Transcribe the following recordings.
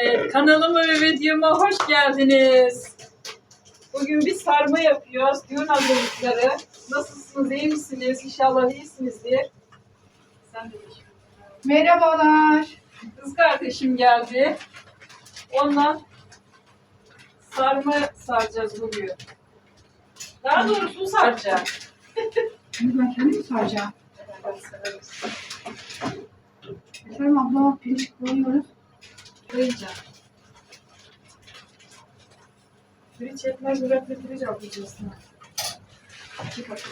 Evet, kanalıma ve videoma hoş geldiniz. Bugün bir sarma yapıyoruz. Düğün hazırlıkları. Nasılsınız, iyi misiniz? İnşallah iyisinizdir. Sen de iyi. Merhabalar. Kız kardeşim geldi. Onunla sarma saracağız bugün. Daha doğrusu saracağım. Şimdi ben kendim mi saracağım? Evet, sararız. Efendim abla pirinç koyuyoruz. Koyacağım. Pirinç yetmez, üretle pirinç yapacağız. İki kapı.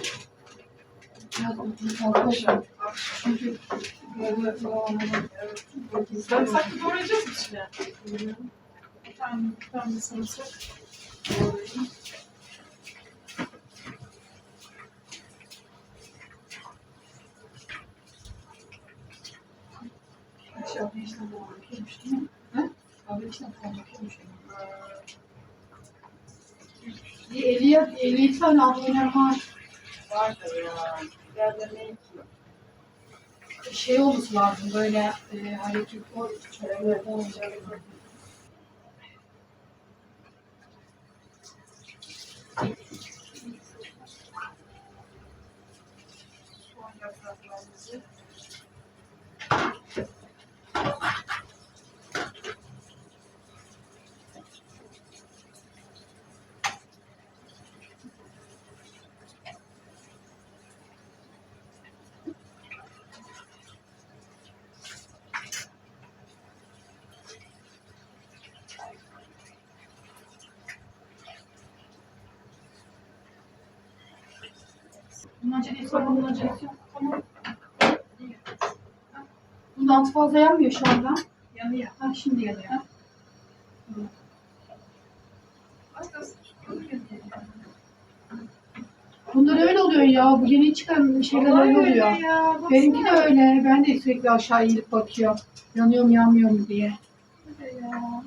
Biraz uzun fazla olsun. Çünkü böyle Sarımsak doğrayacağız içine. Bir tane, bir tane sarımsak doğrayayım. aşağı bir işlem olmuş değil mi? He? Abi işlem olmuş. Bir 50, 50 tane abone var. Vardır Şey olması lazım böyle e, hareket o şöyle Bunun acelesi var, bunun acelesi yok. Tamam. Bunun altı fazla yanmıyor şu anda. yanıyor. Ha şimdi yanıyor. Bunlar öyle oluyor ya. Bu yeni çıkan şeyler Vallahi öyle öyle oluyor. ya. Benimki de öyle. Ben de sürekli aşağı eğilip bakıyorum. Yanıyor mu yanmıyor mu diye. Öyle ya.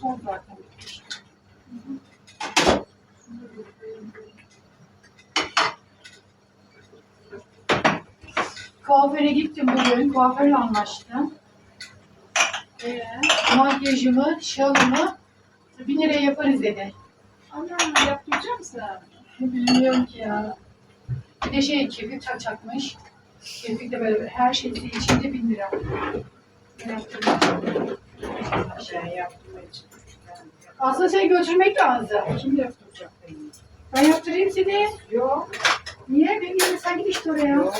Son zaten. Kuaföre gittim bugün. Kuaförle anlaştım. Ee, Makyajımı, şalımı bin liraya yaparız dedi. ana yaptıracak mısın? Bilmiyorum ki ya. Bir de şey kirpik çak çakmış. Kirpik de böyle her şeysi içinde bin lira. Şey yaptırmayacak. Aslında seni götürmek lazım. Kim yaptıracak beni? Ben yaptırayım seni. Yok. Niye? Benim yerime sen git işte oraya. Yok.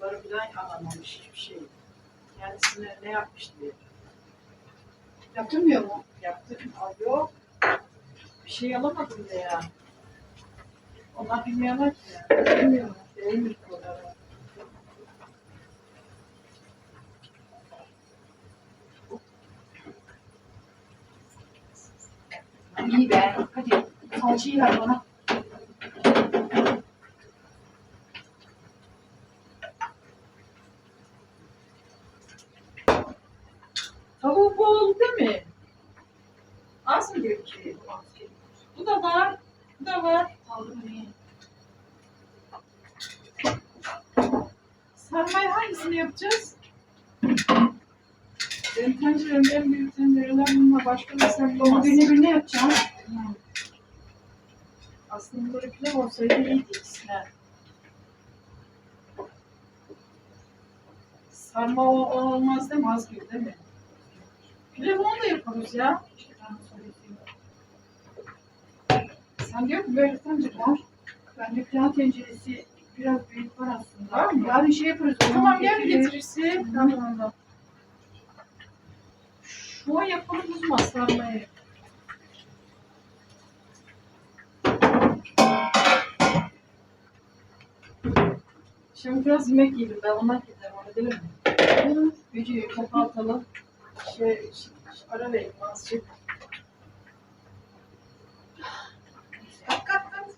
Onları bilen anlamamış hiçbir şey. Kendisine ne yapmış diye. Yaptırmıyor mu? Yaptım. Aa, yok. Bir şey alamadım de ya. Onlar bilmiyorlar ki. Bilmiyorum. Değilmiş bu kadar. İyi be. Hadi salçayı ver bana. Tavuk bol değil mi? Az mı gerekiyor? Bu da var. Bu da var. Aldım beni. Sarmayı hangisini yapacağız? Benim tencerem en büyük tencereler bunlar. Başka bir sen Onu bulamazsın. birine yapacağım. Aslında böyle pilav olsaydı iyiydi ikisine. Sarma o, o olmaz değil mi? Az gibi değil mi? Pilav onu da yaparız ya. Sen diyor ki böyle tencere var. Bende pilav tenceresi biraz büyük var aslında. Var mı? Yarın şey yaparız. Tamam gel getirir. getirirsin. Tamam tamam. An yapalım uzman sarmayı. Şimdi biraz yemek yiyelim ben ondan gidelim öyle değil mi? Olur. Videoyu kapatalım. Şey, şey, ara verelim azıcık. Kalk kalk kalk.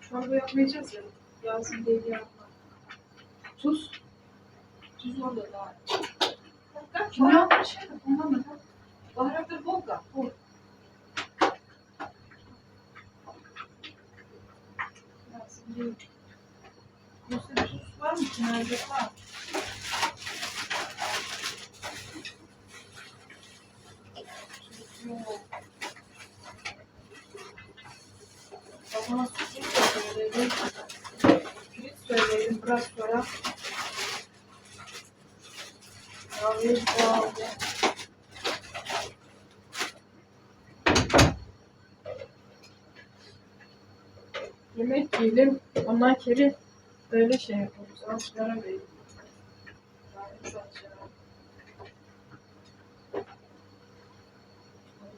Çorba yapmayacağız ya. Yazın değil yapma. Tuz. Tuz orada daha. Şey de kullanmadım. Baharatı bol da. Bol. Yoksa bir sos var mı? Nerede var? Söyleyelim. Pirinç söyleyelim biraz sonra. Kahveyi aldı. Yiyelim. Ondan kere böyle şey yapıyoruz. Verelim.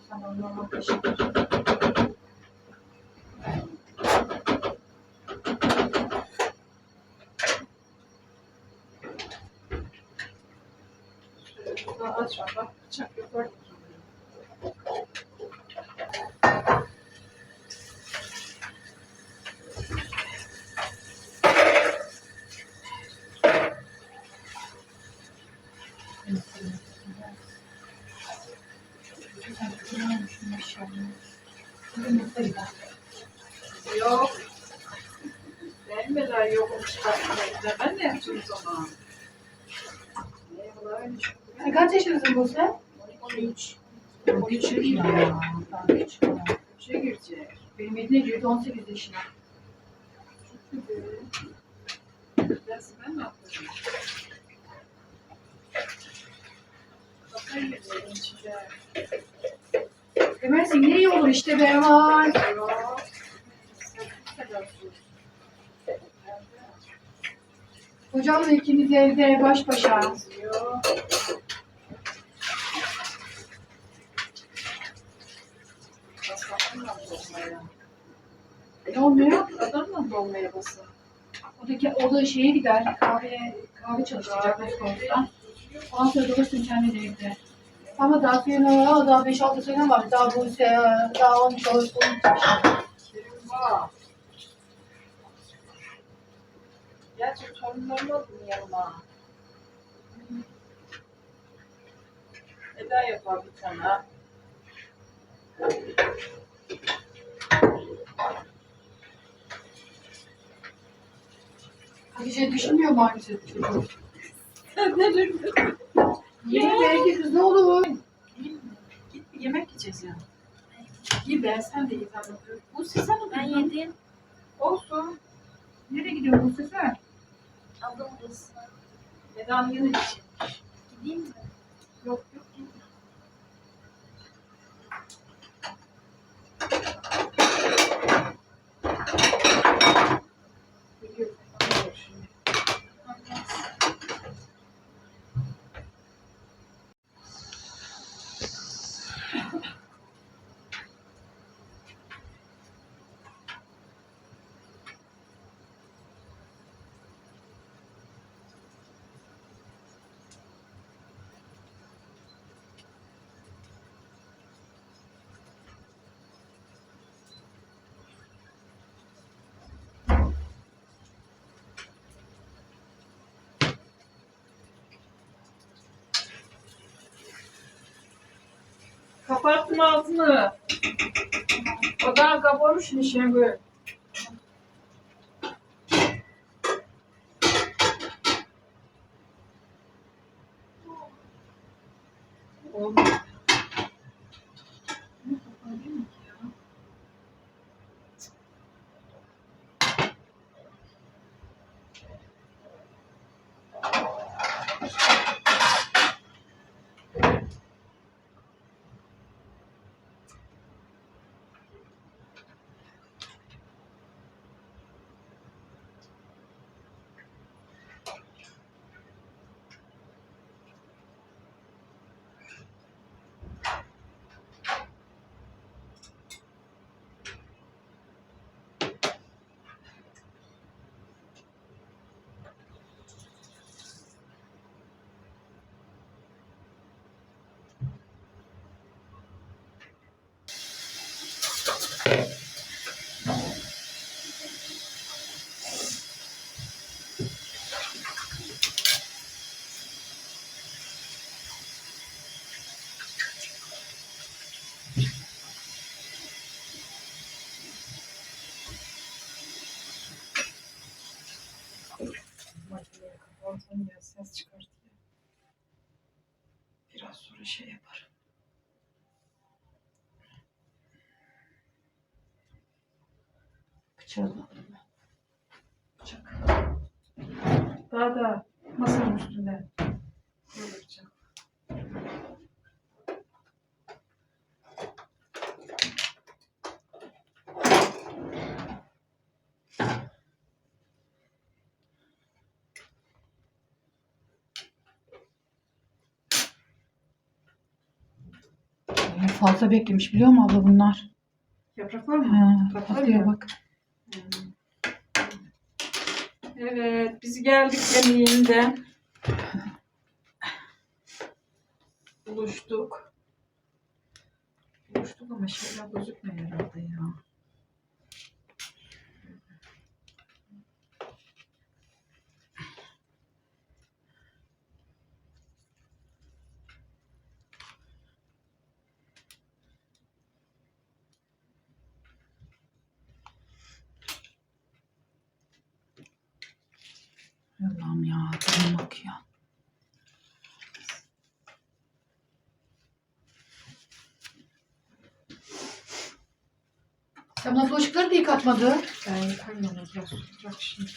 Zamanlama teşekkür Şöyle burada aç var. Bak bıçak yapar. Yok. Beğenmeden yok. çıkartmayı. Ben de yapacağım o zaman. Sen kaç yaşındasın Buse? 13. O küçük ya. Daha küçük ya. Üçe girecek. Benim Medine Cüyüt 18 yaşında. Çok kötü. Ben ne yapacağım? İçeceğim. Ömersin nereye olur işte be sus. Hocamla ikimiz evde baş başa. Ne olmuyor? Adamla dolmaya basın. O da, o da şeye gider. Kahve, kahve çalıştıracak Moskova'da. Ondan sonra dolaşsın kendi de evde. Ama daha sonra daha 5-6 sene var. Daha bu se daha 13 Ağustos Kerim var. Gerçi torunlarım aldım yanıma. Eda yapar bir tane. Hatice düşünmüyor mu artık çocuk? ne durdun? Belki kız ne olur? Git bir yemek yiyeceğiz ya. İyi be sen de ben bakıyorum. Bu size mi? Ben yedim. Olsun. Nereye gidiyorsun bu sefer? Ablam odasına. Eda'nın yanı için. Gideyim mi? Yok yok git. Kapattım ağzını. O da kapamış nişan böyle. Olmuyor. Makineye kapattım ya ses çıkartıyor. Biraz sonra şey yap. Da alayım ben. Bıçak. Daha da masanın üstünde. Böyle bıçak. Fazla beklemiş biliyor musun abla bunlar? Yapraklar mı? Tatlıya mı? bak. Evet, biz geldik yemeğinden. Buluştuk. Buluştuk ama şeyler gözükmüyor herhalde ya. Allah'ım ya bakıyor. Sen nasıl bulaşıkları da yıkatmadı? Ben yıkarım onu biraz tutacak şimdi.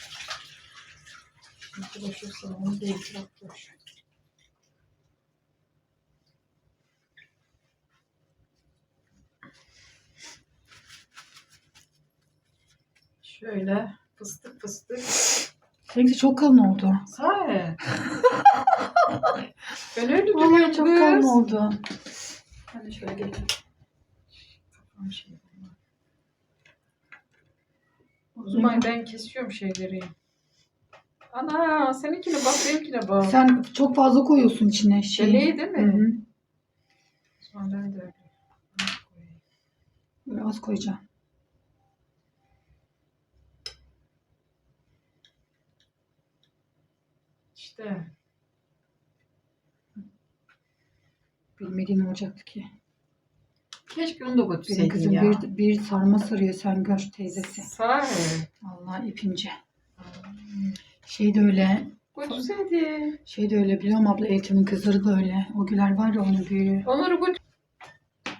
Şimdi bulaşırsa onu değil, bırak boş. Şöyle fıstık fıstık. Seninki çok kalın oldu. Sahi. ben öyle Vallahi çok kalın oldu. Hadi şöyle gelin. Kafam şey yapma. O zaman ben kesiyorum şeyleri. Ana seninkine bak benimkine bak. Sen çok fazla koyuyorsun içine şey. Deliği değil mi? Hı hı. O zaman ben de öyle. az koyacağım. İşte Bilmediğin olacaktı ki. keşke onu da Benim götürseydin kızım ya. bir, bir sarma sarıyor sen gör teyzesi. Sahi. Vallahi ipince. Şey de öyle. Götürseydin. Şey de öyle biliyor musun abla Eltim'in kızları da öyle. O Güler var ya onun büyüğü. Onları götür.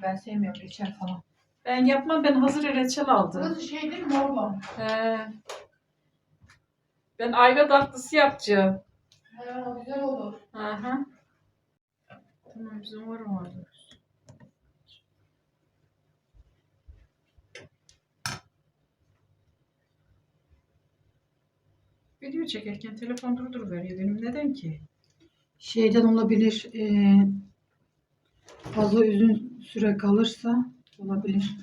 Ben sevmiyorum reçel falan. Ben yapmam ben hazır reçel aldım. şey değil mi morba? He. Ben ayva tatlısı yapacağım. Güzel olur. Aha. Tamam var mı orada? Video çekerken telefon durdur veriyor benim neden ki? Şeyden olabilir. E, fazla uzun süre kalırsa olabilir.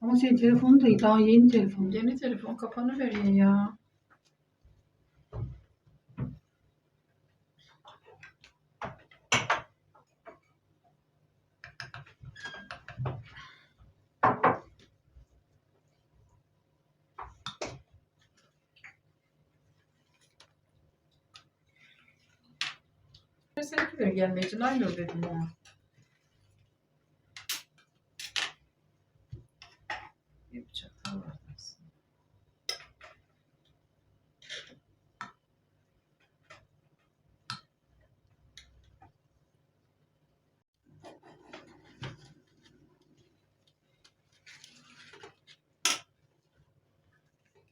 Ama senin telefonun da daha yeni telefon. Yeni telefon kapanı veriyor ya. Seninkiler gelmeyecek. Aynı dedim ya. Bir bıçak daha var.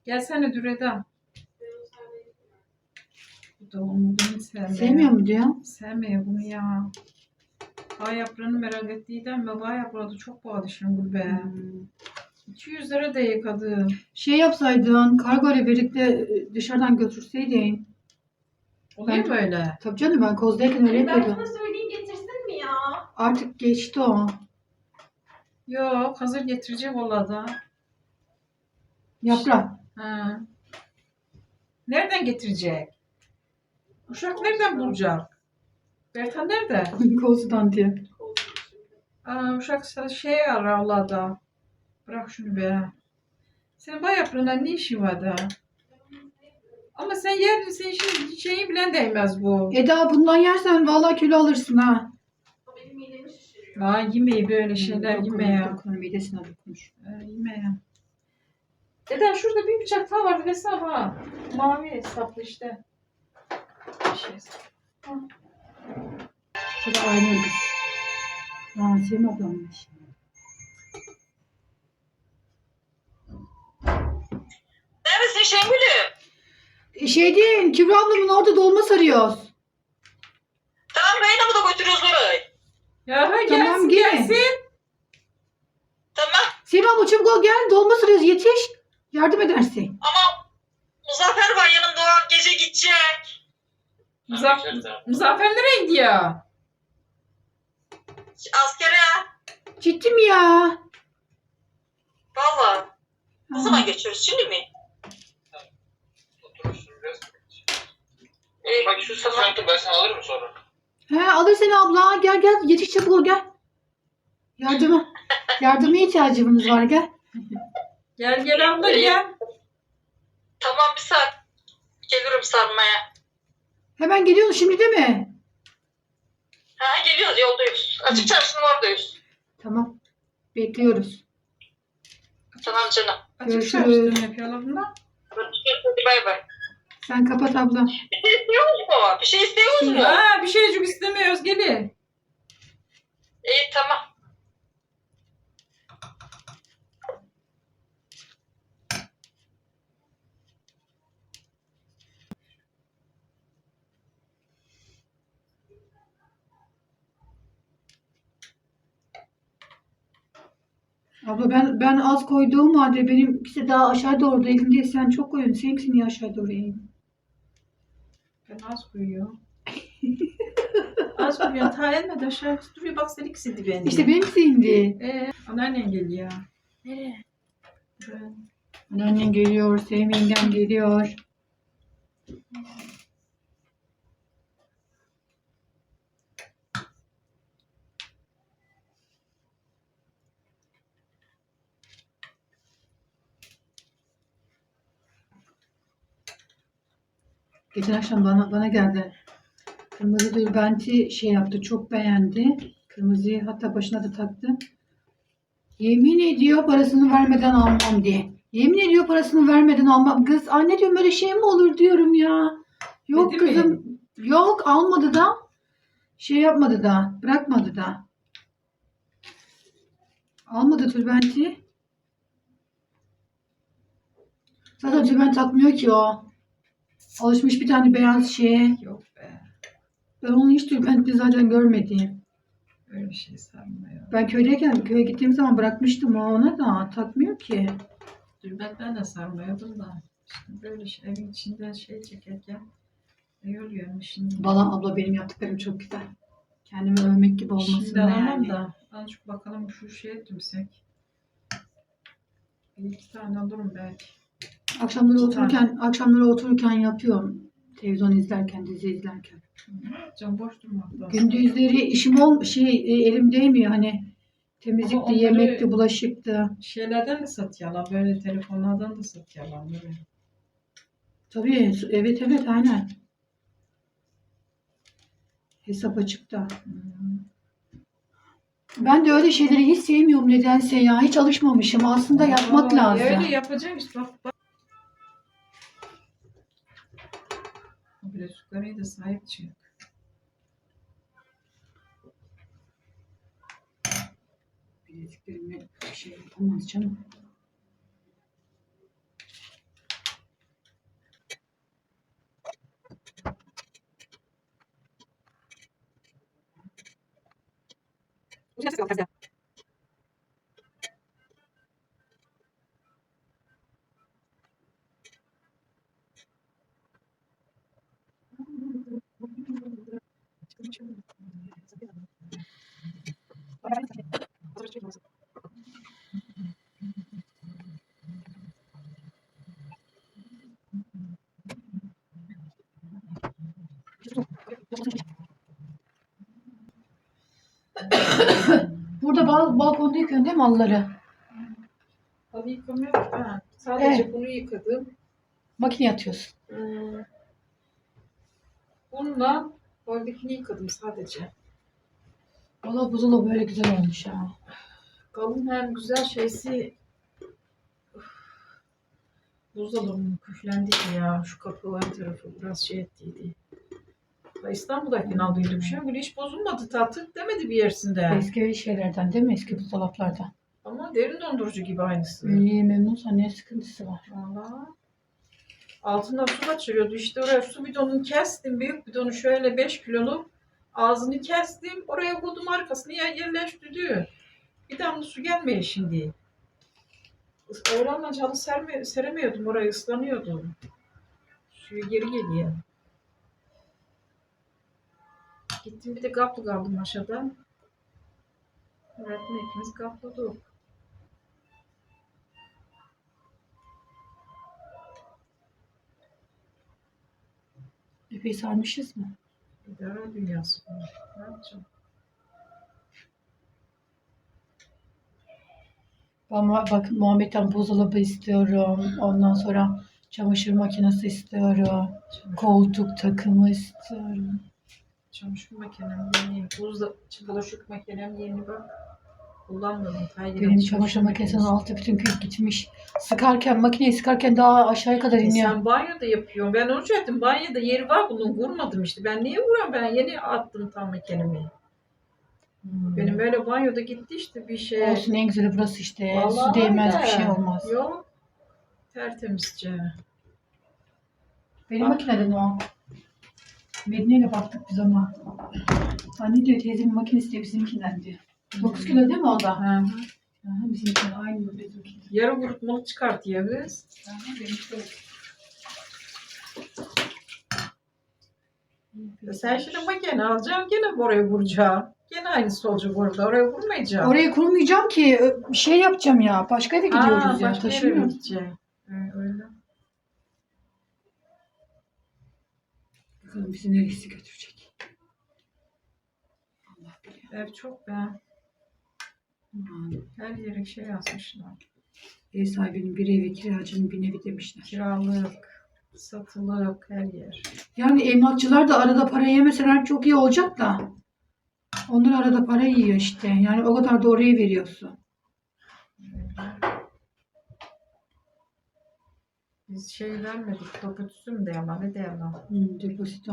Gelsene Düreda. Onu bunu sevmiyor. Sevmiyor mu diyor? Sevmiyor bunu ya. Bağ yaprağını merak ettiğinden ve bağ yaprağı da çok pahalı şimdi be. 200 lira da yıkadım. Şey yapsaydın, kargo ile birlikte e, dışarıdan götürseydin. Oluyor mu öyle? Tabii canım ben kozdayken öyle Ben yapıyordum. sana söyleyeyim getirsin mi ya? Artık geçti o. Yok hazır getirecek valla da. Yaprak. Ha. Nereden getirecek? Uşak nereden bulacak? Bertan nerede? Diye. Aa, uşak sana şey ara Allah da. Bırak şunu be. Senin bay yaprağından ne işin var da? Ama sen yer senin şimdi şeyi bilen değmez bu. Eda bundan yersen vallahi kilo alırsın ha. Aa yemeği böyle şeyler yeme ya. dokunur, midesine dokunur. Ee, yeme ya. Deden şurada bir bıçak daha var hesap ha. Mavi hesaplı işte. Hesap. Bu da aynı kız. Ha, Sevim ablammış. Neredesin Şengül'üm? E, Şey değil, Kübra ablamın orada dolma sarıyoruz. Tamam Reyna da götürüyoruz orayı. Ya ha, Tamam, gelsin gel. gelsin. Tamam. Sevim abla çabuk ol gel, dolma sarıyoruz yetiş. Yardım edersin. Ama Muzaffer var yanımda o gece gidecek. Muzaff- Muzaffer nereye gidiyor? Askere. Ciddi mi ya? Valla. Ne zaman geçiyoruz şimdi mi? Oturursun biraz. Ee, Bak şu sen dur ben sana alırım sonra. He alır seni abla. Gel gel yetiş çabuk ol gel. Yardıma. Yardıma ihtiyacımız var gel. Gel gel abla gel. Tamam bir saat. Gelirim sarmaya. Hemen geliyorsun şimdi değil mi? Ha geliyoruz yoldayız. Açık çarşının oradayız. Tamam. Bekliyoruz. Tamam canım. Açık Görüşürüz. çarşıdan yapıyorlar bunu. Görüşürüz. Hadi bay bay. Sen kapat abla. Bir şey istiyoruz mu? Bir şey istiyoruz mu? Ha bir şeycik istemiyoruz gelin. İyi tamam. Abla ben ben az koyduğum halde benimkisi daha aşağı doğru eğim diye sen çok koyuyorsun. Seninkisi niye aşağı doğru eğim? Ben az koyuyorum. az koyuyorum. Ta elmedi aşağı duruyor. Bak sen ikisi dibinde. İşte benimkisi indi. Ee, anneannen geliyor. Nereye? Ben. Anneannen geliyor, Sevim yengem geliyor. Geçen akşam bana, bana geldi. Kırmızı dürbenti şey yaptı, çok beğendi. Kırmızıyı hatta başına da taktı. Yemin ediyor parasını vermeden almam diye. Yemin ediyor parasını vermeden almam. Kız anne diyorum böyle şey mi olur diyorum ya. Yok Dedi mi? kızım. Yok almadı da. Şey yapmadı da. Bırakmadı da. Almadı tülbenti. Zaten tülbent takmıyor ki o. Alışmış bir tane beyaz şeye. Yok be. Ben onu hiç tülbentte zaten görmedim. Öyle bir şey sanmıyor. Ben köydeyken köye gittiğim zaman bırakmıştım o ona da takmıyor ki. Dürbentler de sarmıyordum da. İşte böyle şey, evin içinden şey çekerken oluyor şimdi? Valla abla benim yaptıklarım çok güzel. Kendimi övmek gibi olmasın Şimdi da alamam yani. da. Azıcık bakalım şu şeye tümsek. Bir iki tane alırım belki. Akşamları otururken, akşamları otururken yapıyorum. Televizyon izlerken, dizi izlerken. Can boş durmak lazım. Gündüzleri işim ol şey e, elim değmiyor hani Ama temizlikti, onları- yemekti, bulaşıktı. Şeylerden de satıyorlar. Böyle telefonlardan da satıyorlar. Böyle. Tabii evet evet aynen. Hesap açıkta. Ben de öyle şeyleri hiç sevmiyorum nedense ya. Hiç alışmamışım. Aslında yapmak lazım. Öyle yapacağım işte. Bak, bak. Bir de sahip çık. Bileziklerime bir şey yapamaz canım. Burada bal balkonda yıkıyorsun değil mi malları? Halı yıkamıyorum. Sadece Evet. bunu yıkadım. Makineye atıyorsun. Hmm. Bununla oradakini yıkadım sadece. Valla buzdolabı böyle güzel olmuş ya. Kalın hem güzel şeysi Üf. buzdolabının küflendiydi ya. Şu kapı ön tarafı biraz şey ettiydi. İstanbul'dayken aldıydım. Şu an böyle hiç bozulmadı tatlı demedi bir yersinde. Eski şeylerden değil mi? Eski buzdolaplardan. Ama derin dondurucu gibi aynısı. İyi memnunsa ne sıkıntısı var? Valla. Altından su kaçırıyordu. İşte oraya su bidonunu kestim. Büyük bidonu şöyle 5 kiloluk. Ağzını kestim. Oraya koydum arkasını yer yerleştirdi. Bir damla su gelmiyor şimdi. Öğrenmece halı serme, seremiyordum. Orayı ıslanıyordum. Suyu geri geliyor. Gittim bir de kaplı kaldım aşağıda. Öğretmen ikimiz kapladık. Epey sarmışız mı? İdare dünyası. Ne yapacağım? Ama bak Muhammed'den buzdolabı istiyorum. Ondan sonra çamaşır makinesi istiyorum. Koltuk takımı istiyorum. Çamaşır makinem yeni. Buzda bulaşık makinem yeni bak. Kullanmadım. Benim çamaşır makinesinin altı bütün kül gitmiş. Sıkarken, makineyi sıkarken daha aşağıya kadar iniyor. Sen banyoda yapıyorsun. Ben onu söyledim. Banyoda yeri var bunun. Vurmadım işte. Ben niye vuruyorum? Ben yeni attım tam makinemi. Hmm. Benim böyle banyoda gitti işte bir şey. Olsun en güzeli burası işte. Vallahi Su değmez öyle. bir şey olmaz. Yok. Tertemizce. Benim Bak. makineden o. Medine'yle baktık biz ona. Anne diyor teyzemin makinesi diyor bizimkinden diyor. 9 kilo değil mi o da? Hı. Aha, bizimkinden aynı bu bizimki. Yarı vurutmalı çıkartıyor kız. Aha, benimki de öyle. E Sen şimdi makine alacaksın. Gene oraya vuracaksın. Gene aynısı olacak orada. Oraya vurmayacaksın. Oraya kurmayacağım ki ö- şey yapacağım ya. Başka eve gidiyoruz ya. başka yere Taşımıyoruz. gideceksin. Ee, öyle. Bakalım bizi neresi götürecek. Allah biliyor. Ev çok be. Aman. Her yere şey yazmışlar. Ev sahibinin bir evi kiracının bir evi demişler. Kiralık, satılık her yer. Yani emlakçılar da arada para yemeseler çok iyi olacak da. Onlar arada para yiyor işte. Yani o kadar da oraya veriyorsun. Biz şey vermedik. Kaputüsüm de yalan ne yalan. Hmm, depozito.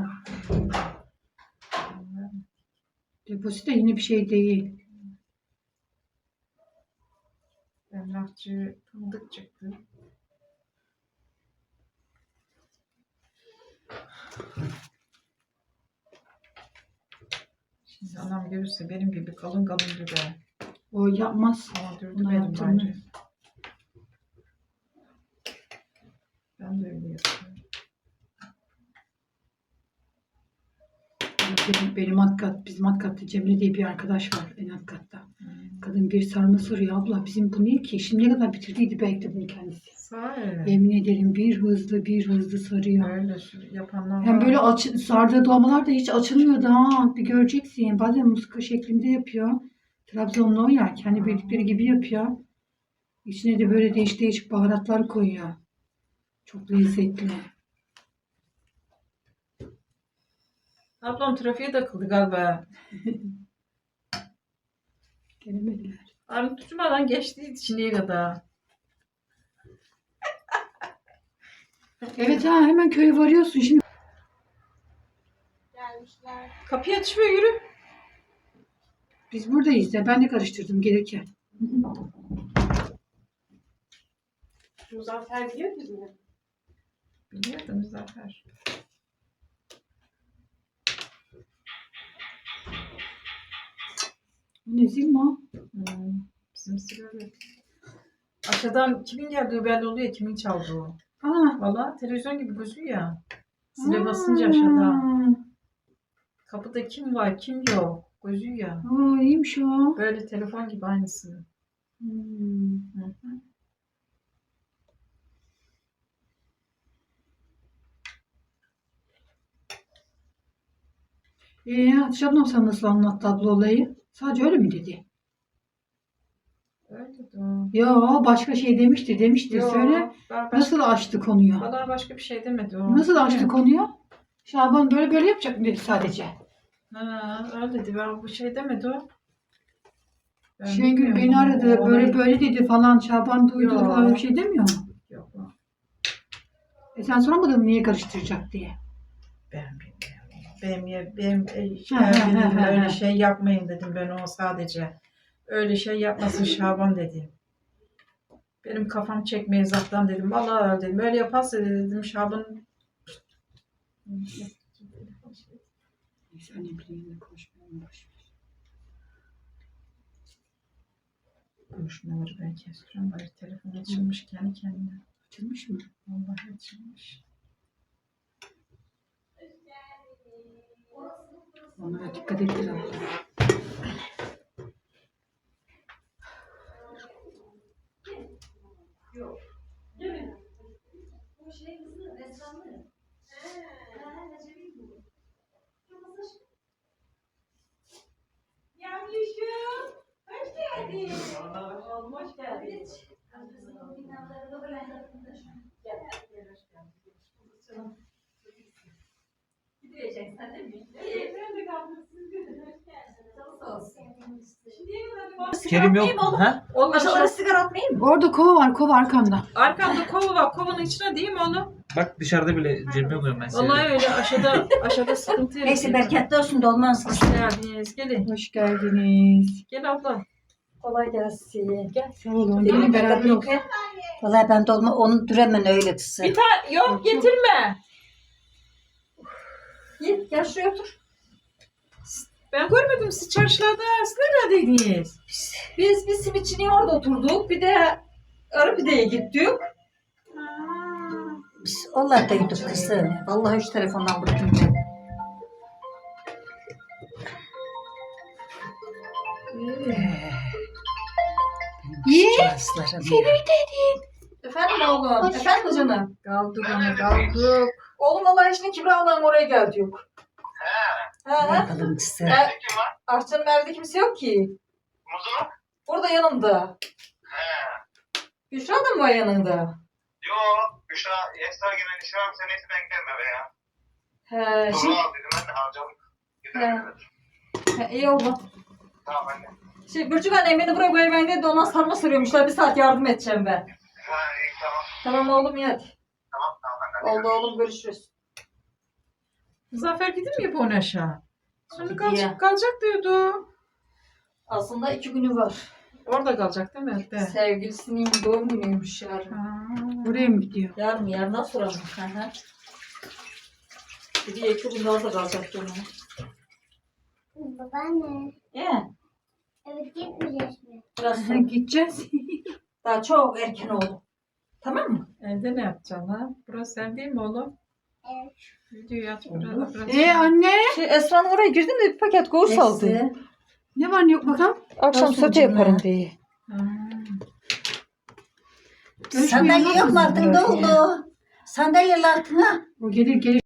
Depozito yine bir şey değil. Emlakçı tanıdık çıktı. Şimdi anam görürse benim gibi kalın kalın dübe. O yapmaz. Ama dürdü Bunu benim yaptırmaz. bence. Ben de öyle yapıyorum. Benim, benim alt kat, bizim alt katta Cemile diye bir arkadaş var en alt katta. Hmm. Kadın bir sarma soruyor. Abla bizim bu ne ki? Şimdiye kadar bitirdiydi belki de bunu kendisi. Sahi. Yemin ederim bir hızlı bir hızlı sarıyor. Öyle yapanlar Hem var. böyle aç, sardığı dolmalar da hiç açılmıyor daha. Bir göreceksin. Bazen muska şeklinde yapıyor. Trabzonlu o ya. Kendi bildikleri gibi yapıyor. İçine de böyle değişik değişik baharatlar koyuyor. Çok lezzetli. Ablam trafiğe takıldı galiba. Gelemediler. Armut tutmadan geçti şimdiye kadar. Evet ha hemen köye varıyorsun. Şimdi Gelmişler. Kapıyı aç ve yürü. biz buradayız ya. Ben de karıştırdım gelirken. Muzaffer biliyor musun? Biliyordum Zafer. Bu ne zil mi o? Hmm, bizim sigara. Aşağıdan kimin geldiği belli oluyor, kimin çaldığı. Aa, Valla televizyon gibi gözüküyor ya. Zile basınca aşağıda. Kapıda kim var, kim yok. Gözüküyor ya. Aa, iyiymiş o. Böyle telefon gibi aynısı. Hmm. Hı hı. Ee, ablam sana nasıl anlattı abla olayı? Sadece öyle mi dedi? Öyle de o. Yo başka şey demişti demişti. Yo, Söyle ben başka, nasıl açtı konuyu? Valla başka bir şey demedi o. Nasıl açtı Hı. konuyu? Şaban böyle böyle yapacak mı dedi sadece. Ha, öyle dedi. Ben bu şey demedi o. Ben Şengül beni o aradı böyle olayı. böyle dedi falan. Şaban duydu Yo. falan bir şey demiyor mu? Yok o. E sen soramadın mı niye karıştıracak diye. Ben bilmiyorum. Benim yer, benim e, dedim, öyle şey yapmayın dedim ben o sadece. Öyle şey yapmasın Şaban dedim. Benim kafam çekmeye zattan dedim. Vallahi öyle dedim. Öyle yaparsa dedim Şaban konuşmaları ben kestiriyorum. Bari telefon açılmış kendi kendine. Açılmış mı? Vallahi açılmış. Onlara dikkat et biraz. Yavrucuğum, hoş geldin. Oğlum hoş geldin. Gideceksin değil mi? İyi, ben de kaldım. Siz gidin. Hoş geldiniz. Sağ olsun. Şimdiye bak- Kerim yok? Ha? Oğlum Aşağıda aşağı- sigara atmayayım mı? Orada kova var. Kova arkanda. Arkamda kova var. Kovanın içine değil mi oğlum? Bak dışarıda bile cebime koyuyorum ben seni. Vallahi öyle aşağıda aşağıda sıkıntı yok. Neyse bereketli olsun dolmaz. Hoş geldiniz. Gelin. Hoş geldiniz. Gel abla. Kolay gelsin. Gel. Sağ olun. Gelin beraber ol. Vallahi ben dolma onu düremen öyle kızı. Bir tane yok getirme. Gel, gel şuraya otur. Ben görmedim siz çarşılarda. Siz neredeydiniz? Biz bir simitçinin orada oturduk. Bir de Arıpide'ye gittik. Biz onlardaydık kızım. Vallahi hiç telefondan bıktım ben. İyi. Efendim oğlum. Efendim canım. Kaldık onu kaldık. Oğlum vallahi şimdi Kibra'la oraya geldik. He. He. Kalıntısı. E, Arçan'ın evde kimse yok ki. Muzu? Burada yanımda. He. Büşra da mı var yanında? Yo. Büşra ekstra gelen var mı? Sen neyse ben gelme be ya. He, Doğru şimdi, al dedim ben de harcadım. Gidelim. he, iyi oldu. Tamam anne. Şey, Burcu annem beni buraya koymayın diye de ona sarma sürüyormuşlar. Bir saat yardım edeceğim ben. Ha iyi tamam. Tamam oğlum iyi hadi. Tamam tamam anne. Oldu oğlum görüşürüz. Zafer gidin mi yapıyorsun aşağı? Sonra Gidiyor. kalacak, kalacak diyordu. Aslında iki günü var. Orada kalacak değil mi? De. Sevgilisinin doğum günüymüş yarın. Ha. Buraya mı gidiyor? Yarın mı? Yarından sonra mı? Hı hı. Bir de iki gün orada kalacak canım. Babaanne, Ee, evet gitmeyeceğiz mi? biraz sonra. Gideceğiz. Daha çok erken oldu. Tamam mı? Evde ne yapacaksın ha? Burası sen değil mi oğlum? Evet. Videoyu. Ee anne. Şey, Esra'nın oraya girdim de bir paket gol aldı. Ne var ne yok bakalım. Akşam Olsun sote canım. yaparım diye. Ha. Sandalye yok mu altında oğlum? Sandalyeler altına. O gelir gelir.